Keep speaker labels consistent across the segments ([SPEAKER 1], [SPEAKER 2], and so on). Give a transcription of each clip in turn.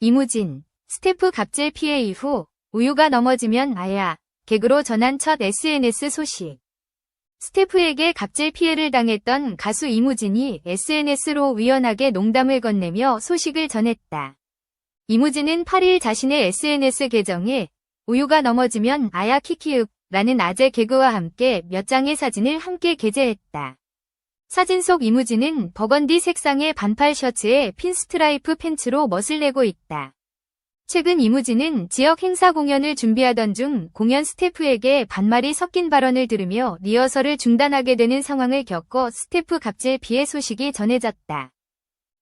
[SPEAKER 1] 이무진, 스태프 갑질 피해 이후 우유가 넘어지면 아야, 개그로 전한 첫 SNS 소식. 스태프에게 갑질 피해를 당했던 가수 이무진이 SNS로 우연하게 농담을 건네며 소식을 전했다. 이무진은 8일 자신의 SNS 계정에 우유가 넘어지면 아야 키키윽 라는 아재 개그와 함께 몇 장의 사진을 함께 게재했다. 사진 속 이무진은 버건디 색상의 반팔 셔츠에 핀스트라이프 팬츠로 멋을 내고 있다. 최근 이무진은 지역 행사 공연을 준비하던 중 공연 스태프에게 반말이 섞인 발언을 들으며 리허설을 중단하게 되는 상황을 겪어 스태프 갑질 피해 소식이 전해졌다.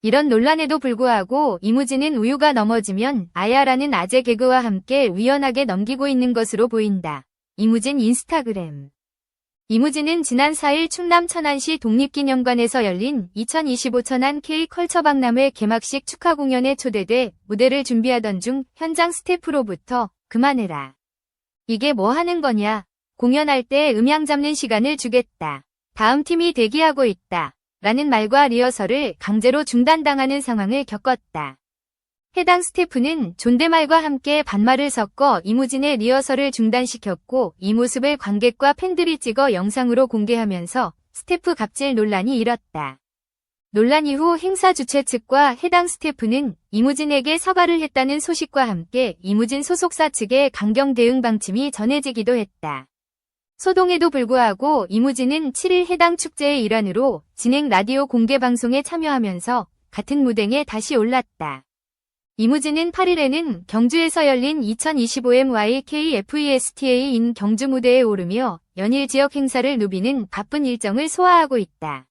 [SPEAKER 1] 이런 논란에도 불구하고 이무진은 우유가 넘어지면 아야라는 아재 개그와 함께 우연하게 넘기고 있는 것으로 보인다. 이무진 인스타그램 이무진은 지난 4일 충남 천안시 독립기념관에서 열린 2025 천안 K컬처 박람회 개막식 축하 공연에 초대돼 무대를 준비하던 중 현장 스태프로부터 그만해라. 이게 뭐 하는 거냐. 공연할 때 음향 잡는 시간을 주겠다. 다음 팀이 대기하고 있다. 라는 말과 리허설을 강제로 중단당하는 상황을 겪었다. 해당 스태프는 존댓말과 함께 반말을 섞어 이무진의 리허설을 중단시켰고 이 모습을 관객과 팬들이 찍어 영상으로 공개하면서 스태프 갑질 논란이 일었다. 논란 이후 행사 주최 측과 해당 스태프는 이무진에게 사과를 했다는 소식과 함께 이무진 소속사 측의 강경 대응 방침이 전해지기도 했다. 소동에도 불구하고 이무진은 7일 해당 축제의 일환으로 진행 라디오 공개 방송에 참여하면서 같은 무대에 다시 올랐다. 이무진은 8일에는 경주에서 열린 2025MY KFESTA 인 경주 무대에 오르며 연일 지역 행사를 누비는 바쁜 일정을 소화하고 있다.